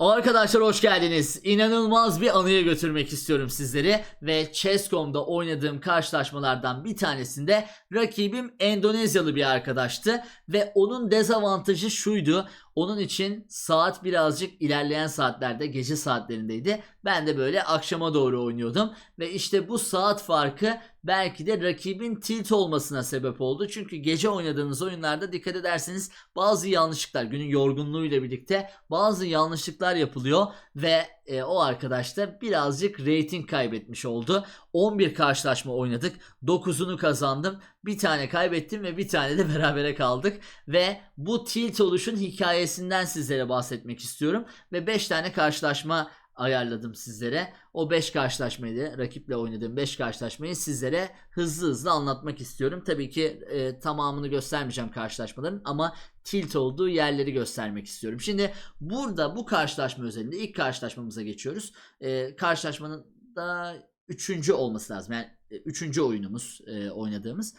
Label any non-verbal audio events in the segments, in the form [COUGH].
Arkadaşlar hoş geldiniz. İnanılmaz bir anıya götürmek istiyorum sizleri ve Chess.com'da oynadığım karşılaşmalardan bir tanesinde rakibim Endonezyalı bir arkadaştı ve onun dezavantajı şuydu. Onun için saat birazcık ilerleyen saatlerde gece saatlerindeydi. Ben de böyle akşama doğru oynuyordum ve işte bu saat farkı belki de rakibin tilt olmasına sebep oldu. Çünkü gece oynadığınız oyunlarda dikkat ederseniz bazı yanlışlıklar günün yorgunluğuyla birlikte bazı yanlışlıklar yapılıyor ve e, o arkadaş da birazcık rating kaybetmiş oldu. 11 karşılaşma oynadık. 9'unu kazandım. Bir tane kaybettim ve bir tane de [LAUGHS] berabere kaldık. Ve bu tilt oluşun hikayesinden sizlere bahsetmek istiyorum. Ve 5 tane karşılaşma ayarladım sizlere. O 5 karşılaşmayı rakiple oynadığım 5 karşılaşmayı sizlere hızlı hızlı anlatmak istiyorum. Tabii ki e, tamamını göstermeyeceğim karşılaşmaların ama tilt olduğu yerleri göstermek istiyorum. Şimdi burada bu karşılaşma özelinde ilk karşılaşmamıza geçiyoruz. E, karşılaşmanın da üçüncü olması lazım. Yani e, üçüncü oyunumuz e, oynadığımız.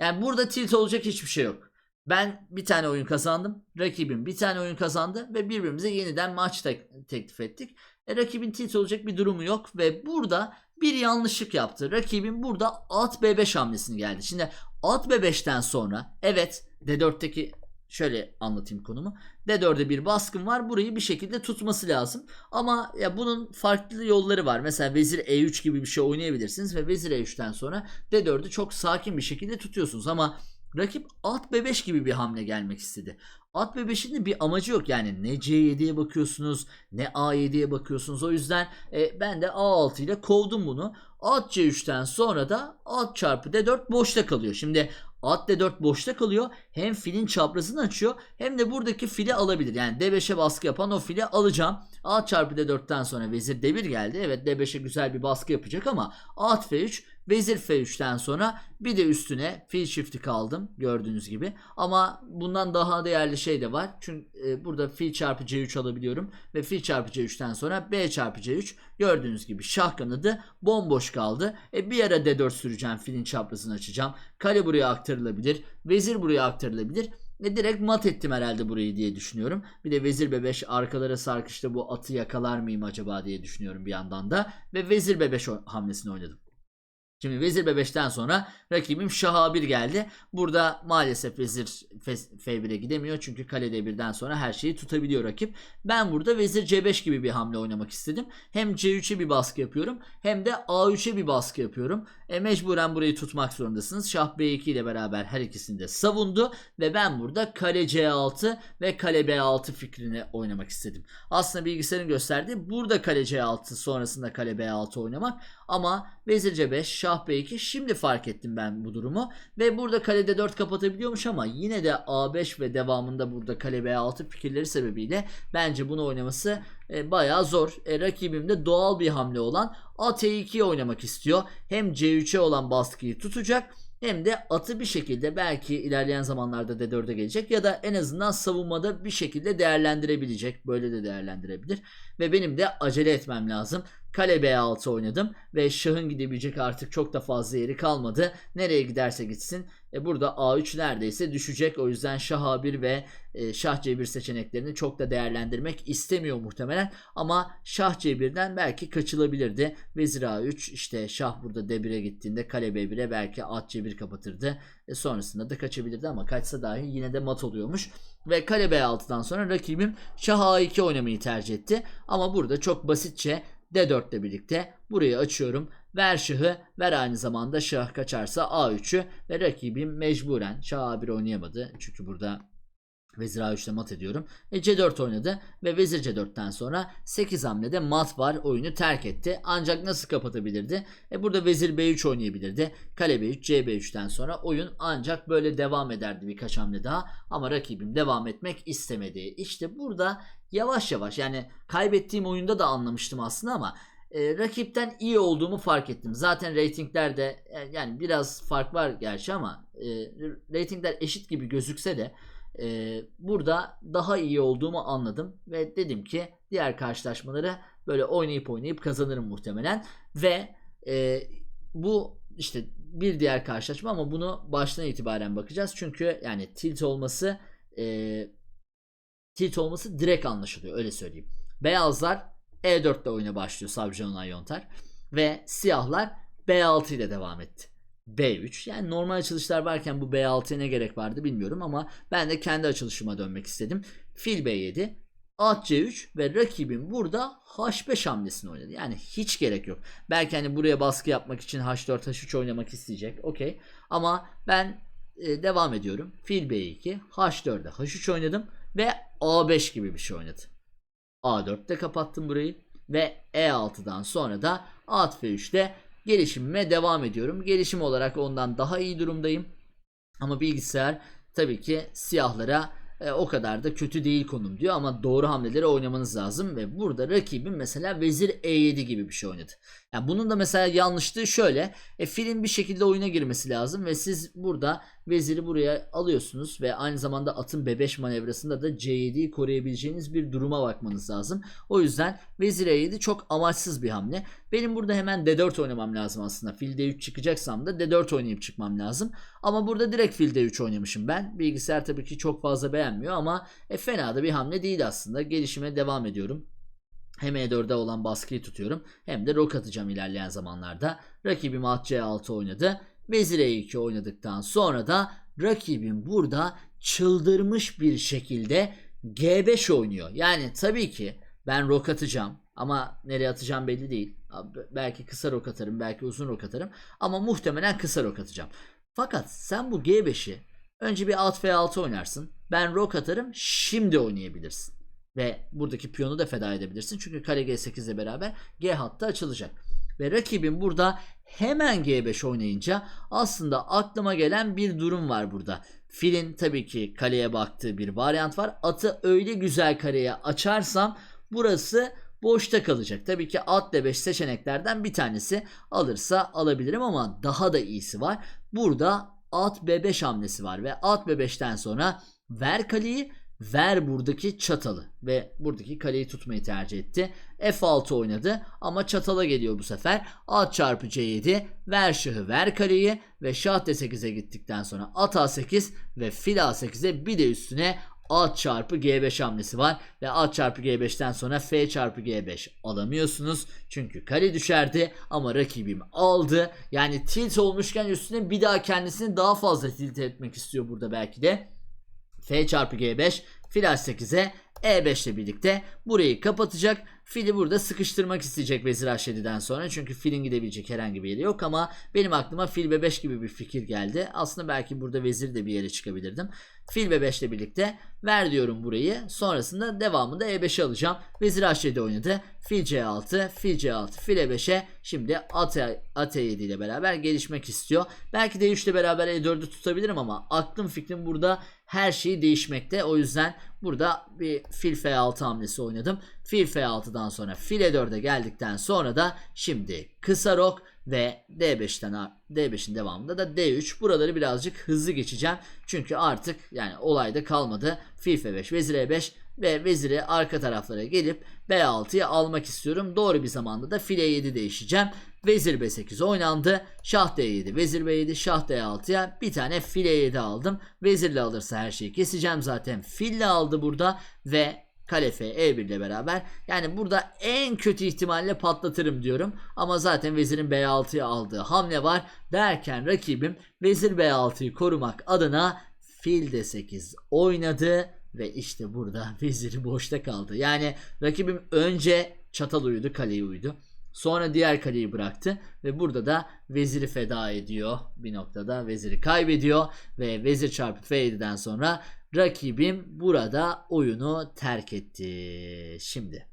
Yani burada tilt olacak hiçbir şey yok. Ben bir tane oyun kazandım. Rakibim bir tane oyun kazandı ve birbirimize yeniden maç tek- teklif ettik. E, rakibin tilt olacak bir durumu yok ve burada bir yanlışlık yaptı. Rakibin burada at B5 hamlesini geldi. Şimdi at B5'ten sonra evet D4'teki şöyle anlatayım konumu. D4'e bir baskın var. Burayı bir şekilde tutması lazım. Ama ya bunun farklı yolları var. Mesela vezir E3 gibi bir şey oynayabilirsiniz ve vezir E3'ten sonra D4'ü çok sakin bir şekilde tutuyorsunuz ama rakip at B5 gibi bir hamle gelmek istedi. At B5'in de bir amacı yok yani ne C7'ye bakıyorsunuz ne A7'ye bakıyorsunuz. O yüzden e, ben de A6 ile kovdum bunu. At C3'ten sonra da at çarpı D4 boşta kalıyor. Şimdi at D4 boşta kalıyor. Hem filin çaprazını açıyor hem de buradaki fili alabilir. Yani D5'e baskı yapan o fili alacağım. At çarpı D4'ten sonra vezir D1 geldi. Evet D5'e güzel bir baskı yapacak ama at F3 Vezir F3'ten sonra bir de üstüne fil çifti kaldım gördüğünüz gibi. Ama bundan daha değerli şey de var. Çünkü e, burada fil çarpı C3 alabiliyorum. Ve fil çarpı C3'ten sonra B çarpı C3 gördüğünüz gibi şah kanadı bomboş kaldı. E, bir ara D4 süreceğim filin çaprazını açacağım. Kale buraya aktarılabilir. Vezir buraya aktarılabilir. Ve direkt mat ettim herhalde burayı diye düşünüyorum. Bir de vezir B5 arkalara sarkışta bu atı yakalar mıyım acaba diye düşünüyorum bir yandan da. Ve vezir B5 o- hamlesini oynadım. Şimdi vezir B5'ten sonra rakibim şah A1 geldi. Burada maalesef vezir F- F1'e gidemiyor. Çünkü kale D1'den sonra her şeyi tutabiliyor rakip. Ben burada vezir C5 gibi bir hamle oynamak istedim. Hem C3'e bir baskı yapıyorum hem de A3'e bir baskı yapıyorum. E, mecburen burayı tutmak zorundasınız. Şah B2 ile beraber her ikisini de savundu. Ve ben burada kale C6 ve kale B6 fikrini oynamak istedim. Aslında bilgisayarın gösterdiği burada kale C6 sonrasında kale B6 oynamak. Ama vezir C5, şah B2 şimdi fark ettim ben bu durumu. Ve burada kale D4 kapatabiliyormuş ama yine de A5 ve devamında burada kale B6 fikirleri sebebiyle bence bunu oynaması e, bayağı zor. E, rakibim de doğal bir hamle olan at E2'ye oynamak istiyor. Hem C3'e olan baskıyı tutacak hem de atı bir şekilde belki ilerleyen zamanlarda D4'e gelecek ya da en azından savunmada bir şekilde değerlendirebilecek. Böyle de değerlendirebilir. Ve benim de acele etmem lazım. Kale B6 oynadım ve şahın gidebilecek artık çok da fazla yeri kalmadı. Nereye giderse gitsin. E burada A3 neredeyse düşecek. O yüzden şah A1 ve e, şah C1 seçeneklerini çok da değerlendirmek istemiyor muhtemelen. Ama şah C1'den belki kaçılabilirdi. Vezir A3 işte şah burada D1'e gittiğinde kale B1'e belki at C1 kapatırdı. E, sonrasında da kaçabilirdi ama kaçsa dahi yine de mat oluyormuş. Ve kale B6'dan sonra rakibim şah A2 oynamayı tercih etti. Ama burada çok basitçe D4 ile birlikte burayı açıyorum. Ver şahı ver aynı zamanda şah kaçarsa A3'ü ve rakibim mecburen şah A1 oynayamadı. Çünkü burada Vezir A3'te mat ediyorum. E, C4 oynadı ve Vezir C4'ten sonra 8 hamlede mat var oyunu terk etti. Ancak nasıl kapatabilirdi? E, burada Vezir B3 oynayabilirdi. Kale B3, C5'ten sonra oyun ancak böyle devam ederdi birkaç hamle daha. Ama rakibim devam etmek istemedi. İşte burada yavaş yavaş yani kaybettiğim oyunda da anlamıştım aslında ama e, rakipten iyi olduğumu fark ettim. Zaten reytinglerde e, yani biraz fark var gerçi ama e, reytingler eşit gibi gözükse de e, burada daha iyi olduğumu anladım ve dedim ki diğer karşılaşmaları böyle oynayıp oynayıp kazanırım muhtemelen ve e, bu işte bir diğer karşılaşma ama bunu baştan itibaren bakacağız çünkü yani tilt olması e, tilt olması direkt anlaşılıyor öyle söyleyeyim. Beyazlar E4 ile oyuna başlıyor Savcı Onay Yontar. Ve siyahlar B6 ile devam etti. B3 yani normal açılışlar varken bu B6'ya ne gerek vardı bilmiyorum ama ben de kendi açılışıma dönmek istedim. Fil B7 At C3 ve rakibim burada H5 hamlesini oynadı. Yani hiç gerek yok. Belki hani buraya baskı yapmak için H4 H3 oynamak isteyecek. Okey. Ama ben e, devam ediyorum. Fil B2 H4'de H3 oynadım ve A5 gibi bir şey oynadı. A4'te kapattım burayı ve E6'dan sonra da at F3'te gelişimime devam ediyorum. Gelişim olarak ondan daha iyi durumdayım. Ama bilgisayar tabii ki siyahlara e, o kadar da kötü değil konum diyor ama doğru hamleleri oynamanız lazım ve burada rakibim mesela vezir E7 gibi bir şey oynadı. Yani bunun da mesela yanlışlığı şöyle. E, filin bir şekilde oyuna girmesi lazım ve siz burada veziri buraya alıyorsunuz ve aynı zamanda atın B5 manevrasında da C7'yi koruyabileceğiniz bir duruma bakmanız lazım. O yüzden vezir E7 çok amaçsız bir hamle. Benim burada hemen D4 oynamam lazım aslında. Fil D3 çıkacaksam da D4 oynayıp çıkmam lazım. Ama burada direkt fil D3 oynamışım ben. Bilgisayar tabii ki çok fazla beğenmiyor ama e, fena da bir hamle değil aslında. Gelişime devam ediyorum. Hem E4'de olan baskıyı tutuyorum hem de rok atacağım ilerleyen zamanlarda. Rakibim at C6 oynadı. Vezir E2 oynadıktan sonra da rakibim burada çıldırmış bir şekilde G5 oynuyor. Yani tabii ki ben rok atacağım ama nereye atacağım belli değil. Belki kısa rok atarım, belki uzun rok atarım ama muhtemelen kısa rok atacağım. Fakat sen bu G5'i önce bir alt F6 oynarsın. Ben rok atarım, şimdi oynayabilirsin. Ve buradaki piyonu da feda edebilirsin. Çünkü kare G8 ile beraber G hattı açılacak. Ve rakibin burada hemen G5 oynayınca aslında aklıma gelen bir durum var burada. Filin tabii ki kaleye baktığı bir varyant var. Atı öyle güzel kareye açarsam burası boşta kalacak. Tabii ki at D5 seçeneklerden bir tanesi alırsa alabilirim ama daha da iyisi var. Burada at B5 hamlesi var ve at B5'ten sonra ver kaleyi ver buradaki çatalı ve buradaki kaleyi tutmayı tercih etti. F6 oynadı ama çatala geliyor bu sefer. At çarpı C7 ver şahı ver kaleyi ve şah D8'e gittikten sonra at A8 ve fil A8'e bir de üstüne at çarpı G5 hamlesi var ve at çarpı G5'ten sonra F çarpı G5 alamıyorsunuz. Çünkü kale düşerdi ama rakibim aldı. Yani tilt olmuşken üstüne bir daha kendisini daha fazla tilt etmek istiyor burada belki de. F çarpı G5 fil H8'e E5 ile birlikte burayı kapatacak. Fili burada sıkıştırmak isteyecek vezir H7'den sonra. Çünkü filin gidebilecek herhangi bir yeri yok ama benim aklıma fil B5 gibi bir fikir geldi. Aslında belki burada vezir de bir yere çıkabilirdim. Fil B5 ile birlikte ver diyorum burayı. Sonrasında devamında E5'e alacağım. Vezir H7 oynadı. Fil C6, fil C6, fil E5'e şimdi at, at E7 ile beraber gelişmek istiyor. Belki D3 ile beraber E4'ü tutabilirim ama aklım fikrim burada her şeyi değişmekte. O yüzden burada bir fil F6 hamlesi oynadım. Fil F6'dan sonra fil E4'e geldikten sonra da şimdi kısa rok ve D5'ten D5'in devamında da D3. Buraları birazcık hızlı geçeceğim. Çünkü artık yani olayda kalmadı. Fil F5, vezir E5 ve veziri arka taraflara gelip B6'yı almak istiyorum. Doğru bir zamanda da fil E7 değişeceğim. Vezir B8 oynandı. Şah D7, vezir B7, şah D6'ya bir tane fil E7 aldım. Vezirle alırsa her şeyi keseceğim zaten. Fille aldı burada ve kale F E1 ile beraber yani burada en kötü ihtimalle patlatırım diyorum. Ama zaten vezirin B6'yı aldığı hamle var derken rakibim vezir B6'yı korumak adına fil D8 oynadı ve işte burada [LAUGHS] veziri boşta kaldı. Yani rakibim önce çatal uyudu kaleyi uydu. Sonra diğer kaleyi bıraktı ve burada da veziri feda ediyor. Bir noktada veziri kaybediyor ve vezir çarpı F7'den sonra rakibim burada oyunu terk etti. Şimdi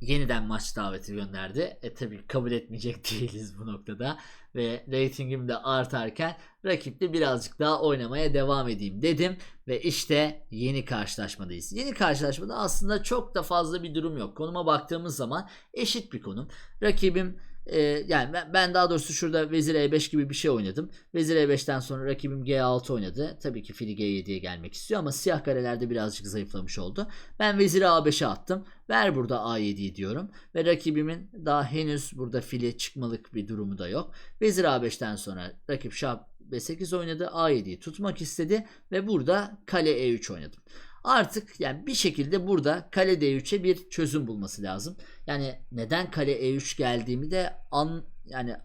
yeniden maç daveti gönderdi. E tabi kabul etmeyecek [LAUGHS] değiliz bu noktada. Ve ratingim de artarken rakiple birazcık daha oynamaya devam edeyim dedim. Ve işte yeni karşılaşmadayız. Yeni karşılaşmada aslında çok da fazla bir durum yok. Konuma baktığımız zaman eşit bir konum. Rakibim ee, yani ben, ben daha doğrusu şurada vezir e5 gibi bir şey oynadım. Vezir e5'ten sonra rakibim g6 oynadı. Tabii ki fili g7'ye gelmek istiyor ama siyah karelerde birazcık zayıflamış oldu. Ben veziri a5'e attım. Ver burada a7'yi diyorum. Ve rakibimin daha henüz burada fili çıkmalık bir durumu da yok. Vezir a5'ten sonra rakip şah b8 oynadı. a7'yi tutmak istedi ve burada kale e3 oynadım. Artık yani bir şekilde burada kale D3'e bir çözüm bulması lazım. Yani neden kale E3 geldiğimi de an yani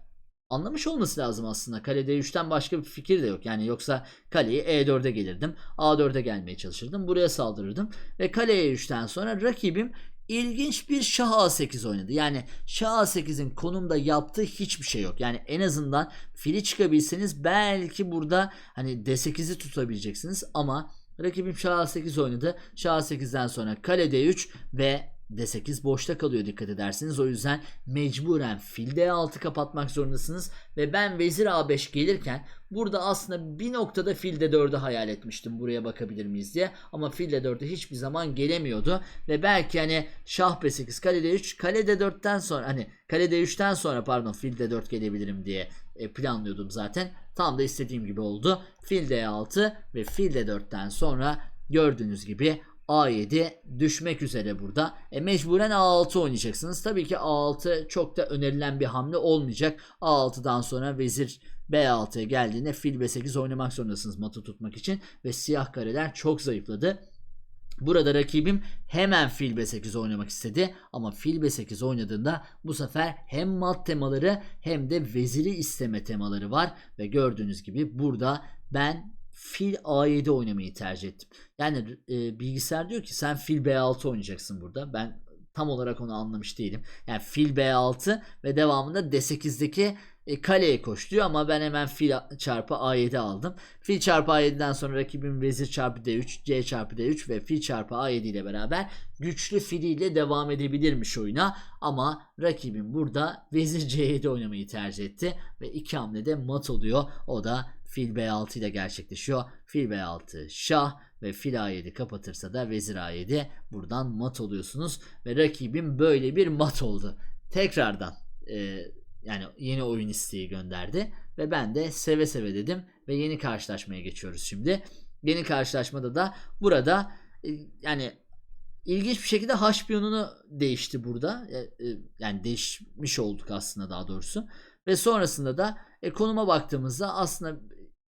anlamış olması lazım aslında. Kale D3'ten başka bir fikir de yok. Yani yoksa kaleyi E4'e gelirdim. A4'e gelmeye çalışırdım. Buraya saldırırdım. Ve kale E3'ten sonra rakibim ilginç bir şah A8 oynadı. Yani şah A8'in konumda yaptığı hiçbir şey yok. Yani en azından fili çıkabilseniz belki burada hani D8'i tutabileceksiniz ama rakibim şah A8 oynadı. Şah A8'den sonra kale D3 ve D8 boşta kalıyor dikkat edersiniz. O yüzden mecburen fil D6 kapatmak zorundasınız. Ve ben vezir A5 gelirken burada aslında bir noktada fil D4'ü hayal etmiştim. Buraya bakabilir miyiz diye. Ama fil D4'e hiçbir zaman gelemiyordu. Ve belki hani şah B8 kale D3 kale D4'ten sonra hani kale D3'ten sonra pardon fil D4 gelebilirim diye planlıyordum zaten. Tam da istediğim gibi oldu. Fil D6 ve fil D4'ten sonra gördüğünüz gibi A7 düşmek üzere burada. E mecburen A6 oynayacaksınız. Tabii ki A6 çok da önerilen bir hamle olmayacak. A6'dan sonra vezir B6'ya geldiğinde fil B8 oynamak zorundasınız matı tutmak için. Ve siyah kareler çok zayıfladı. Burada rakibim hemen fil B8 oynamak istedi ama fil B8 oynadığında bu sefer hem mat temaları hem de veziri isteme temaları var ve gördüğünüz gibi burada ben fil A7 oynamayı tercih ettim. Yani e, bilgisayar diyor ki sen fil B6 oynayacaksın burada. Ben tam olarak onu anlamış değilim. Yani fil B6 ve devamında D8'deki e, kaleye koş diyor ama ben hemen fil çarpı A7 aldım. Fil çarpı A7'den sonra rakibim vezir çarpı D3, C çarpı D3 ve fil çarpı A7 ile beraber güçlü filiyle devam edebilirmiş oyuna. Ama rakibim burada vezir C7 oynamayı tercih etti ve iki hamlede mat oluyor. O da fil B6 ile gerçekleşiyor. Fil B6 şah ve fil A7 kapatırsa da vezir A7 buradan mat oluyorsunuz ve rakibim böyle bir mat oldu. Tekrardan e, yani yeni oyun isteği gönderdi ve ben de seve seve dedim ve yeni karşılaşmaya geçiyoruz şimdi. Yeni karşılaşmada da burada e, yani ilginç bir şekilde H piyonunu değişti burada. E, e, yani değişmiş olduk aslında daha doğrusu. Ve sonrasında da e, konuma baktığımızda aslında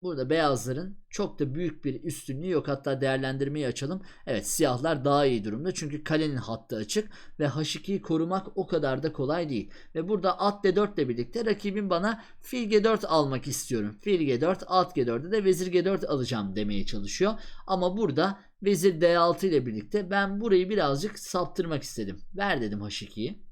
burada beyazların çok da büyük bir üstünlüğü yok. Hatta değerlendirmeyi açalım. Evet siyahlar daha iyi durumda. Çünkü kalenin hattı açık ve H2'yi korumak o kadar da kolay değil. Ve burada at D4 ile birlikte rakibim bana fil G4 almak istiyorum. Fil G4 at G4'de de vezir G4 alacağım demeye çalışıyor. Ama burada vezir D6 ile birlikte ben burayı birazcık saptırmak istedim. Ver dedim H2'yi.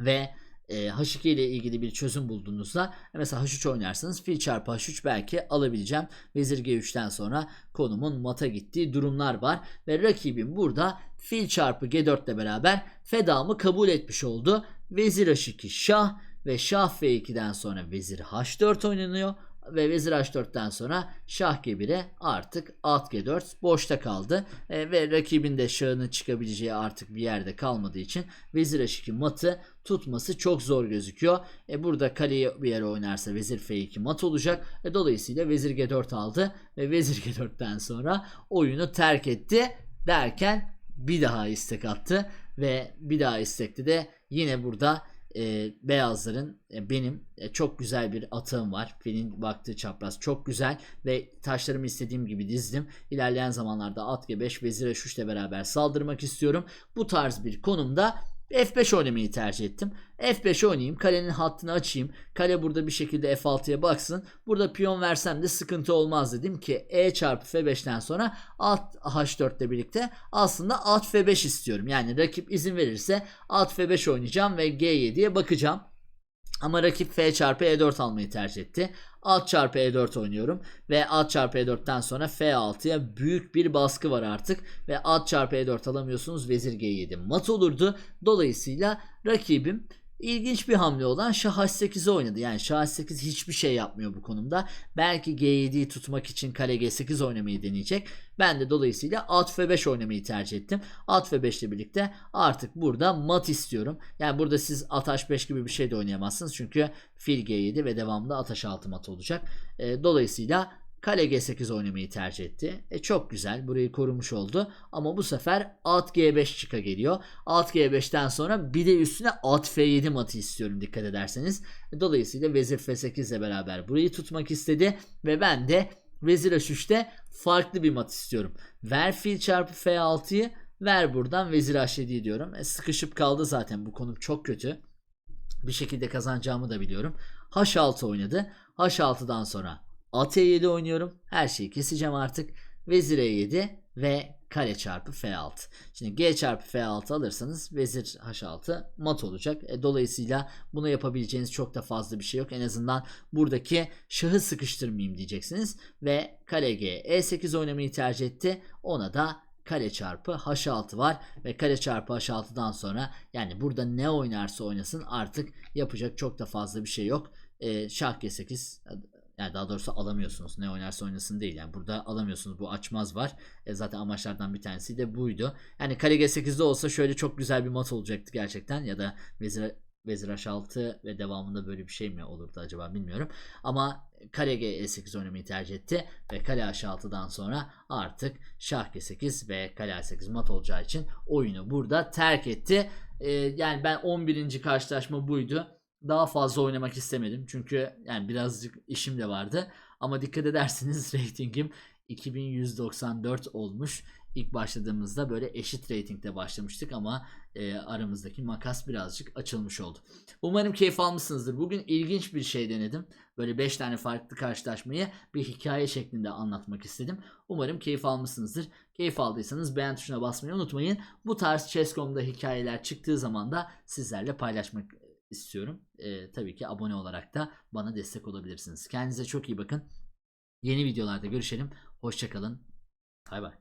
Ve e, H2 ile ilgili bir çözüm bulduğunuzda mesela H3 oynarsanız fil çarpı H3 belki alabileceğim. Vezir G3'ten sonra konumun mata gittiği durumlar var. Ve rakibim burada fil çarpı G4 ile beraber fedamı kabul etmiş oldu. Vezir H2 şah ve şah F2'den sonra vezir H4 oynanıyor ve vezir h4'ten sonra şah g1'e artık at g4 boşta kaldı e, ve rakibin de şahının çıkabileceği artık bir yerde kalmadığı için vezir h2 matı tutması çok zor gözüküyor. E, burada kaleyi bir yere oynarsa vezir f2 mat olacak. E, dolayısıyla vezir g4 aldı ve vezir g4'ten sonra oyunu terk etti derken bir daha istek attı ve bir daha istekte de yine burada e, beyazların e, benim e, çok güzel bir atağım var. Filin baktığı çapraz çok güzel ve taşlarımı istediğim gibi dizdim. İlerleyen zamanlarda at G5 vezir H3 ile beraber saldırmak istiyorum. Bu tarz bir konumda F5 oynamayı tercih ettim. F5 oynayayım. Kalenin hattını açayım. Kale burada bir şekilde F6'ya baksın. Burada piyon versem de sıkıntı olmaz dedim ki E çarpı F5'ten sonra at H4 ile birlikte aslında at F5 istiyorum. Yani rakip izin verirse at F5 oynayacağım ve G7'ye bakacağım. Ama rakip F çarpı E4 almayı tercih etti. At çarpı E4 oynuyorum. Ve at çarpı E4'ten sonra F6'ya büyük bir baskı var artık. Ve at çarpı E4 alamıyorsunuz. Vezir G7 mat olurdu. Dolayısıyla rakibim İlginç bir hamle olan Şah H8'i oynadı. Yani Şah H8 hiçbir şey yapmıyor bu konumda. Belki G7'yi tutmak için kale G8 oynamayı deneyecek. Ben de dolayısıyla at F5 oynamayı tercih ettim. At F5 ile birlikte artık burada mat istiyorum. Yani burada siz at H5 gibi bir şey de oynayamazsınız. Çünkü fil G7 ve devamında at H6 mat olacak. E, dolayısıyla Kale G8 oynamayı tercih etti. E çok güzel. Burayı korumuş oldu. Ama bu sefer at G5 çıka geliyor. At G5'ten sonra bir de üstüne at F7 matı istiyorum dikkat ederseniz. E, dolayısıyla vezir F8 ile beraber burayı tutmak istedi. Ve ben de Vezir H3'te farklı bir mat istiyorum. Ver fil çarpı F6'yı ver buradan Vezir H7'yi diyorum. E, sıkışıp kaldı zaten bu konum çok kötü. Bir şekilde kazanacağımı da biliyorum. H6 oynadı. H6'dan sonra at E7 oynuyorum. Her şeyi keseceğim artık. Vezir E7 ve kale çarpı F6. Şimdi G çarpı F6 alırsanız vezir H6 mat olacak. E, dolayısıyla bunu yapabileceğiniz çok da fazla bir şey yok. En azından buradaki şahı sıkıştırmayayım diyeceksiniz. Ve kale G E8 oynamayı tercih etti. Ona da kale çarpı H6 var ve kale çarpı H6'dan sonra yani burada ne oynarsa oynasın artık yapacak çok da fazla bir şey yok. E, şah G8 yani daha doğrusu alamıyorsunuz. Ne oynarsa oynasın değil. Yani burada alamıyorsunuz. Bu açmaz var. E zaten amaçlardan bir tanesi de buydu. Yani kale G8'de olsa şöyle çok güzel bir mat olacaktı gerçekten. Ya da vezir, vezir H6 ve devamında böyle bir şey mi olurdu acaba bilmiyorum. Ama kale G8 oynamayı tercih etti. Ve kale H6'dan sonra artık şah G8 ve kale A8 mat olacağı için oyunu burada terk etti. E, yani ben 11. karşılaşma buydu daha fazla oynamak istemedim. Çünkü yani birazcık işim de vardı. Ama dikkat ederseniz [LAUGHS] reytingim 2194 olmuş. İlk başladığımızda böyle eşit reytingde başlamıştık ama e, aramızdaki makas birazcık açılmış oldu. Umarım keyif almışsınızdır. Bugün ilginç bir şey denedim. Böyle 5 tane farklı karşılaşmayı bir hikaye şeklinde anlatmak istedim. Umarım keyif almışsınızdır. Keyif aldıysanız beğen tuşuna basmayı unutmayın. Bu tarz Chess.com'da hikayeler çıktığı zaman da sizlerle paylaşmak istiyorum. Ee, tabii ki abone olarak da bana destek olabilirsiniz. Kendinize çok iyi bakın. Yeni videolarda görüşelim. Hoşçakalın. Bay bay.